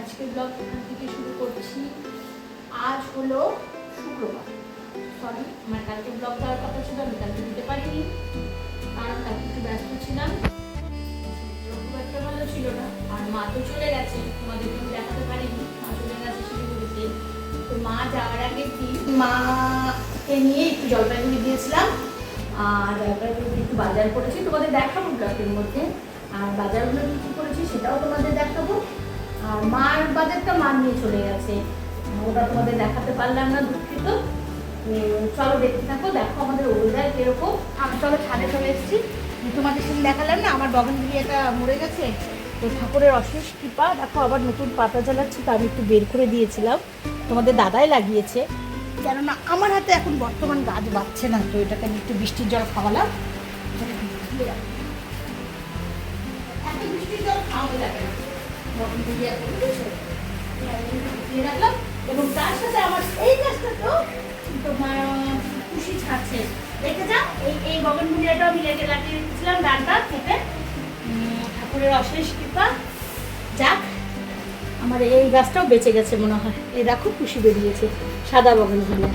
আজকের ব্লগ এখান থেকে শুরু করছি। আজ হলো শুক্রবার। সরি আমার কালকে ব্লগ দেওয়ার কথা ছিল, আমি কালকে দিতে পারিনি। কারণ কালকে একটু ব্যস্ত ছিলাম। খুব একটা ভালো ছিল না। আর মা তো চলে গেছে। তোমাদেরকে আমি দেখাতে পারিনি। মা চলে গেছে শিলিগুড়িতে তো মা যাওয়ার আগে কি মাকে নিয়ে একটু জলপাইগুড়ি দিয়েছিলাম আর জলপাইগুড়িতে একটু বাজার করেছি। তোমাদের দেখাবো ব্লগের মধ্যে। আর বাজারগুলো কি করেছি সেটাও তোমাদের দেখাবো। মার বাজারটা মা নিয়ে চলে গেছে। ওটা তোমাদের দেখাতে পারলাম না দুঃখিত। চলো দেখতে থাকো দেখো আমাদের ওয়েদার কীরকম। আমি চলো ছাদে চলে এসেছি। তোমাদের সেদিন দেখালাম না আমার বগনভিলিয়াটা মরে গেছে। তো ঠাকুরের অশেষ কৃপা। দেখো আবার নতুন পাতা জ্বালাচ্ছি তো আমি একটু বের করে দিয়েছিলাম। তোমাদের দাদাই লাগিয়েছে। কেননা আমার হাতে এখন বর্তমান গাছ বাড়ছে না তো এটাকে আমি একটু বৃষ্টির জল খাওয়ালাম। এত বৃষ্টির জল খাওয়ানো যাবে না। এবং তার সাথে আমার এই গাছটাতেও তোমার খুশি ছাড়ছে দেখে এই বগনভিলিয়াটাও আমি লেগে লাগিয়ে উম, ঠাকুরের অশেষ কৃপা যাক আমার এই গাছটাও বেঁচে গেছে মনে হয় এই দেখো খুশি বেরিয়েছে সাদা বগনভিলিয়া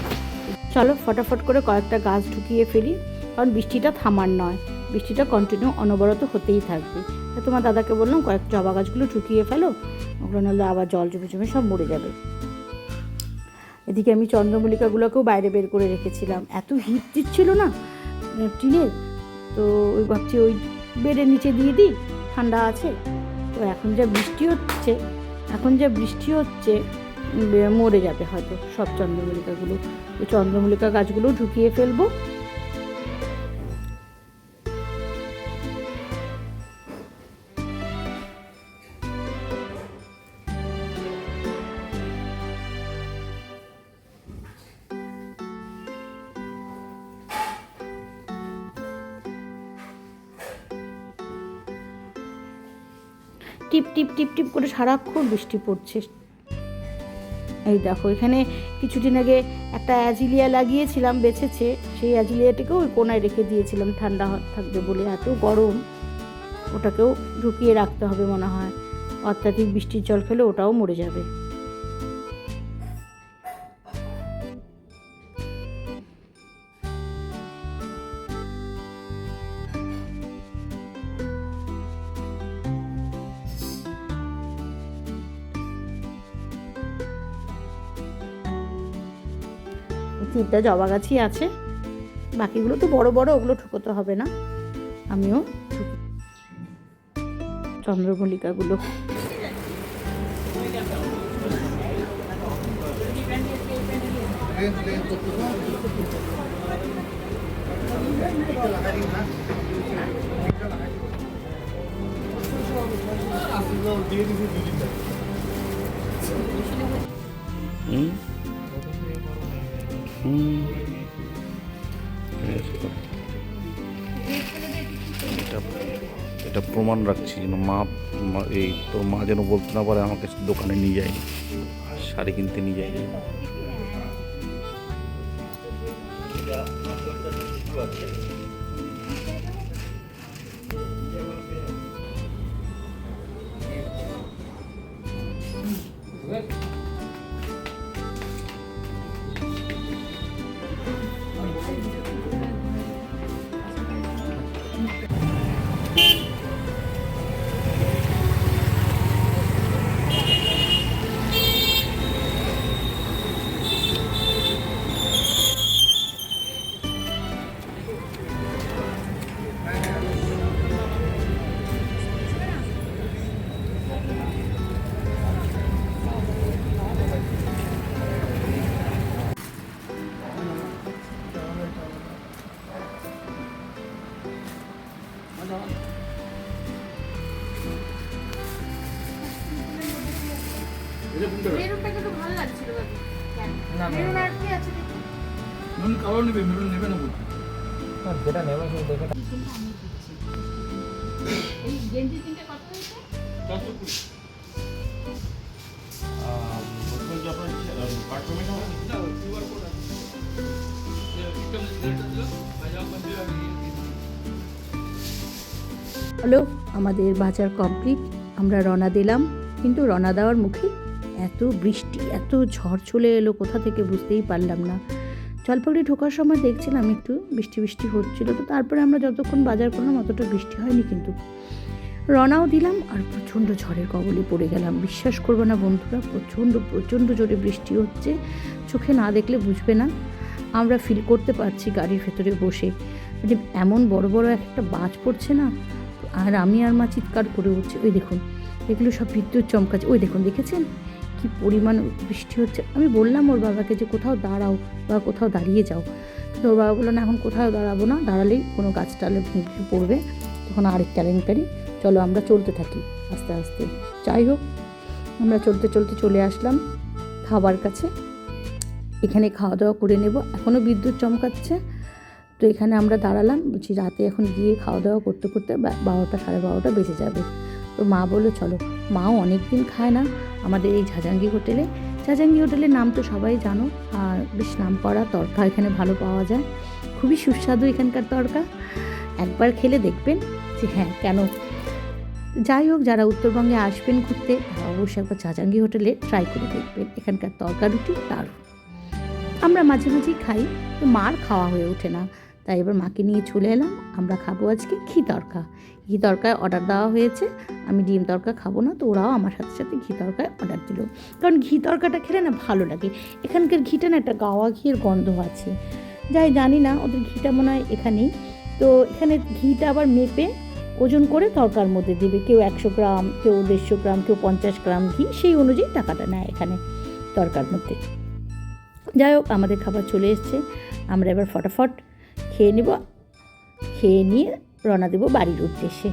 চলো ফটাফট করে কয়েকটা গাছ ঢুকিয়ে ফেলি কারণ বৃষ্টিটা থামার নয়। বৃষ্টিটা কন্টিনিউ অনবরত হতেই থাকবে। তা তোমার দাদাকে বললাম, কয়েক জবা গাছগুলো ঢুকিয়ে ফেলো, ওগুলো নাহলে আবার জল জমে জমে সব মরে যাবে। এদিকে আমি চন্দ্রমল্লিকাগুলোকেও বাইরে বের করে রেখেছিলাম। এত হিট দিচ্ছিল না টিনের তো ওই ভাবছি ওই বেডের নিচে দিয়ে দিই, ঠান্ডা আছে। তো এখন যা বৃষ্টি হচ্ছে, এখন যা বৃষ্টি হচ্ছে মরে যাবে হয়তো সব চন্দ্রমল্লিকাগুলো। চন্দ্রমল্লিকা গাছগুলো ঢুকিয়ে ফেলব টিপ টিপ টিপ টিপ করে সারাক্ষণ বৃষ্টি পড়ছে। এই দেখো, এখানে কিছুদিন আগে একটা অ্যাজিলিয়া লাগিয়েছিলাম বেছেছে, সেই অ্যাজিলিয়াটিকেও ওই কোনায় রেখে দিয়েছিলাম, ঠান্ডা থাকবে বলে। এত গরম, ওটাকেও ঢুকিয়ে রাখতে হবে মনে হয়। অত্যাধিক বৃষ্টির জল খেলে ওটাও মরে যাবে। তিনটা জবা গাছই আছে। বাকিগুলো তো বড় বড়, ওগুলো ঠুকোতে হবে না। আমিও চন্দ্রমল্লিকাগুলো। হুম। এটা এটা প্রমাণ রাখছি যেন মা এই তোর মা যেন বলতে না পারে আমাকে দোকানে নিয়ে যায়নি শাড়ি কিনতে নিয়ে যায়নি। না, না। মেরুন আর কি আছে দেখি। মেরুন কালার নেবে মেরুন নেবে না বলছি। যেটা নেবে সেই দেখে এই গেঞ্জি তিনটে কত হয়েছে? চারশো কুড়ি। বলছিলাম যে আপনার কার্ড হবে না কিউআর কোড আছে। সিস্টেম লেটার দিলাম হাজার মন্দির আমি হলো আমাদের বাজার কমপ্লিট আমরা রনা দিলাম কিন্তু রনা দেওয়ার মুখে এত বৃষ্টি, এত ঝড় চলে এলো, কোথা থেকে বুঝতেই পারলাম না। জলপাইগুড়ি ঢোকার সময় দেখছিলাম একটু বৃষ্টি বৃষ্টি হচ্ছিল, তো তারপরে আমরা যতক্ষণ বাজার করলাম অতটা বৃষ্টি হয়নি কিন্তু। রওনাও দিলাম আর প্রচণ্ড ঝড়ের কবলে পড়ে গেলাম। বিশ্বাস করবে না বন্ধুরা, প্রচণ্ড প্রচণ্ড জোরে বৃষ্টি হচ্ছে। চোখে না দেখলে বুঝবে না, আমরা ফিল করতে পারছি গাড়ির ভেতরে বসে। মানে এমন বড় বড় একটা বাজ পড়ছে না, আর আমি আর মা চিৎকার করে উঠছে। ওই দেখুন, এগুলো সব বিদ্যুৎ চমকাচ্ছে। ওই দেখুন, দেখেছেন? কি পরিমাণ বৃষ্টি হচ্ছে? আমি বললাম ওর বাবাকে যে কোথাও দাঁড়াও বা কোথাও দাঁড়িয়ে যাও। কিন্তু ওর বাবা বলল, না, এখন কোথাও দাঁড়াবো না, দাঁড়ালেই কোনো গাছ টালে ভেঙে পড়বে। তখন আরেক কেলেঙ্কারি, চলো আমরা চলতে থাকি। আস্তে আস্তে। যাই হোক, আমরা চলতে চলতে চলে আসলাম খাবার কাছে। এখানে খাওয়া দাওয়া করে নেব। এখনও বিদ্যুৎ চমকাচ্ছে। তো এখানে আমরা দাঁড়ালাম, বলছি রাতে এখন গিয়ে খাওয়া দাওয়া করতে করতে বারোটা, সাড়ে বারোটা বেজে যাবে। তো মা বলল, চলো। মাও অনেক দিন খায় না আমাদের এই ঝাজাঙ্গি হোটেলে। ঝাজাঙ্গি হোটেলের নাম তো সবাই জানো, আর বেশ নাম করা তরকা এখানে ভালো পাওয়া যায়। খুবই সুস্বাদু এখানকার তরকা। একবার খেলে দেখবেন যে হ্যাঁ কেন? যাই হোক, যারা উত্তরবঙ্গে আসবেন ঘুরতে, তারা অবশ্যই একবার ঝাজাঙ্গি হোটেলে ট্রাই করে দেখবেন এখানকার তরকা রুটি দারুণ। আমরা মাঝে মাঝেই খাই, তো মার খাওয়া হয়ে ওঠে না। তাই এবার মাকে নিয়ে চলে এলাম। আমরা খাব আজকে ঘি তরকা ঘি তরকায় অর্ডার দেওয়া হয়েছে। আমি ডিম তরকা খাব না, তো ওরাও আমার সাথে সাথে ঘি তরকায় অর্ডার দিল। কারণ ঘি তরকাটা খেলে না ভালো লাগে। এখানকার ঘিটা না একটা গাওয়া ঘিয়ের গন্ধ আছে। যাই জানি না, ওদের ঘিটা মনে হয় এখানেই। তো এখানে ঘিটা আবার মেপে ওজন করে তরকার মধ্যে দেবে। কেউ একশো গ্রাম, কেউ দেড়শো গ্রাম, কেউ পঞ্চাশ গ্রাম ঘি, সেই অনুযায়ী টাকাটা নেয় এখানে তরকার মধ্যে। যাই হোক, আমাদের খাবার চলে এসছে। আমরা এবার ফটাফট খেয়ে নেব, খেয়ে নিয়ে রওনা দেবো বাড়ির উদ্দেশ্যে।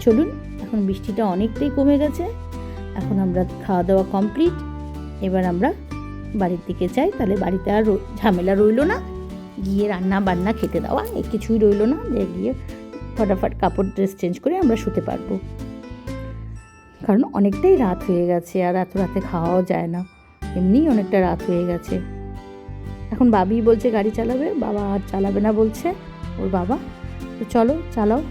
চলুন, এখন বৃষ্টিটা অনেকটাই কমে গেছে। এখন আমরা খাওয়া দাওয়া কমপ্লিট এবার আমরা বাড়ির দিকে যাই, তাহলে বাড়িতে আর ঝামেলা রইল না। গিয়ে রান্না বান্না খেতে দেওয়া, এ কিছুই রইল না। যে গিয়ে ফটাফট কাপড় ড্রেস চেঞ্জ করে আমরা শুতে পারব। কারণ অনেকটাই রাত হয়ে গেছে, আর এত রাতে খাওয়াও যায় না। এমনিই অনেকটা রাত হয়ে গেছে। এখন বাবি বলছে গাড়ি চালাবে, বাবা আর চালাবে না বলছে, ওর বাবা। তো চলো, চালাও।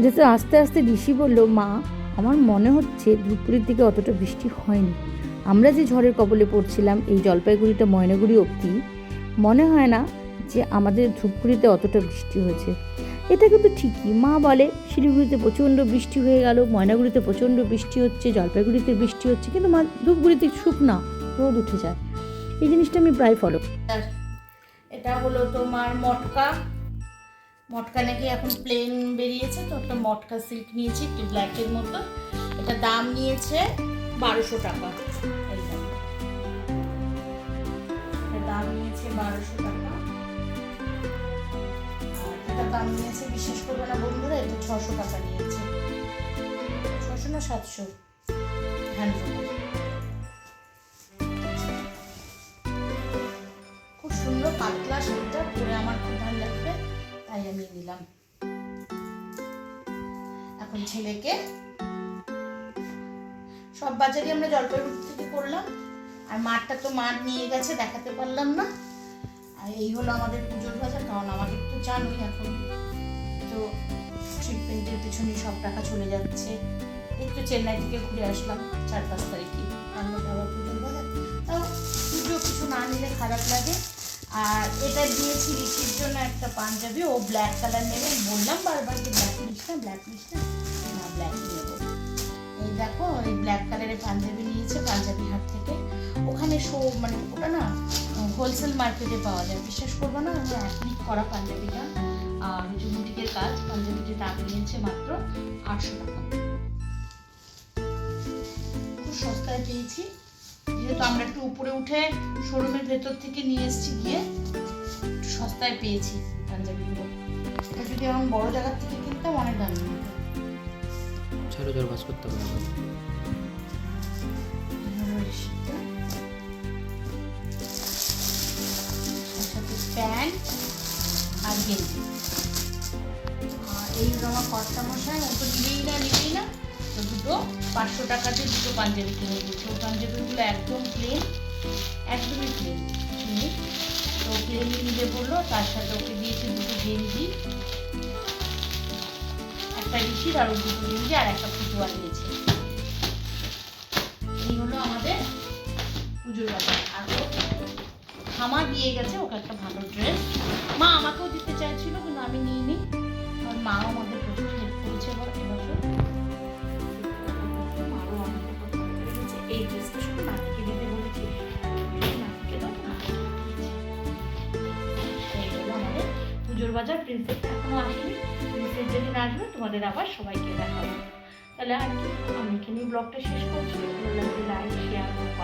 যেহেতু আস্তে আস্তে ঋষি বলল, মা, আমার মনে হচ্ছে ধূপগুড়ির দিকে অতটা বৃষ্টি হয়নি। আমরা যে ঝড়ের কবলে পড়ছিলাম, এই জলপাইগুড়িটা ময়নাগুড়ি অবধি, মনে হয় না যে আমাদের ধূপগুড়িতে অতটা বৃষ্টি হয়েছে। এটা কিন্তু ঠিকই। মা বলে, শিলিগুড়িতে প্রচণ্ড বৃষ্টি হয়ে গেল, ময়নাগুড়িতে প্রচণ্ড বৃষ্টি হচ্ছে, জলপাইগুড়িতে বৃষ্টি হচ্ছে, কিন্তু মা ধূপগুড়িতে শুকনা, রোদ উঠে যায়। এই জিনিসটা আমি প্রায় ফলো এটা হলো তোমার মটকা। মটকা নাকি এখন প্লেন বেরিয়েছে, তো একটা মটকা সিল্ক নিয়েছি, একটু ব্ল্যাকের মতো। এটা দাম নিয়েছে বারোশো টাকা। দাম নিয়েছে বারোশো টাকা। এটা দাম নিয়েছে বিশেষ করবে না বন্ধুরা, এটা ছশো টাকা নিয়েছে। ছশো না সাতশো? খুব সুন্দর, পাতলা শাড়িটা, পরে আমার খুব ভালো লাগবে, তাই আমি নিলাম। এখন ছেলেকে সব বাজারই আমরা জলপাইগুড়ি থেকে করলাম, আর মাঠটা তো মাঠ নিয়ে গেছে, দেখাতে পারলাম না। আর এই হলো আমাদের পুজোর বাজার, কারণ আমাদের তো জানোই এখন। তো ট্রিটমেন্টের পেছনে সব টাকা চলে যাচ্ছে। একটু চেন্নাই থেকে ঘুরে আসলাম চার পাঁচ তারিখে। আমরা আবার পুজোর বাজার। তাও পুজো কিছু না নিলে খারাপ লাগে। আর এটা দিয়েছি ঋষির জন্য একটা পাঞ্জাবি, ও ব্ল্যাক কালার নেবে। বললাম বারবার যে ব্ল্যাক নিস না ব্ল্যাক নিস না ব্ল্যাক নেব দেখো এই ব্ল্যাক কালারের পাঞ্জাবি নিয়েছে, পাঞ্জাবি হাট থেকে। ওখানে শো মানে ওটা না হোলসেল মার্কেটে পাওয়া যায়। বিশ্বাস করব না, আমরা অ্যাপ্লিক করা পাঞ্জাবিটা। আর বুটিকের কাজ পাঞ্জাবিটির দাম নিয়েছে মাত্র আটশো টাকা। খুব সস্তায় পেয়েছি। যেহেতু আমরা একটু উপরে উঠে শোরুমের ভেতর থেকে নিয়ে এসেছি গিয়ে, একটু সস্তায় পেয়েছি পাঞ্জাবিগুলো। যদি এখন বড় জায়গার থেকে কিনতাম, অনেক দাম ছোটো জোর বাস করতে পারব। প্যান্ট আর গেঞ্জি। এই হলো আমার কর্তা মশাই ও তো নিবেই না নিবেই না। তো দুটো পাঁচশো টাকাতে দুটো পাঞ্জাবি কিনে ও পাঞ্জাবিগুলো একদম প্লেন একদমই প্লেন তো প্লেন নিয়ে নিতে বলল, তার সাথে ওকে দিয়েছে দুটো গেঞ্জি। একটা ঋষির আর দুটো মিলিয়ে আর একটা পুজো দিয়েছে এই হলো আমাদের পুজোর ব্যাপার। আর আমার দিয়ে গেছে, ওকে একটা ভালো ড্রেস মা আমাকেও দিতে চাইছিল, কিন্তু আমি নিইনি। আমার মাও আমাদের প্রচুর হেল্প করেছে এবার এবছর বাজার প্রিন্সেস এখনও আসেনি। প্রিন্সেস যেদিন আসবে, তোমাদের আবার সবাইকে দেখা হবে। তাহলে আর কি, আমি এখানেই ব্লগটা শেষ করছি। Like share comment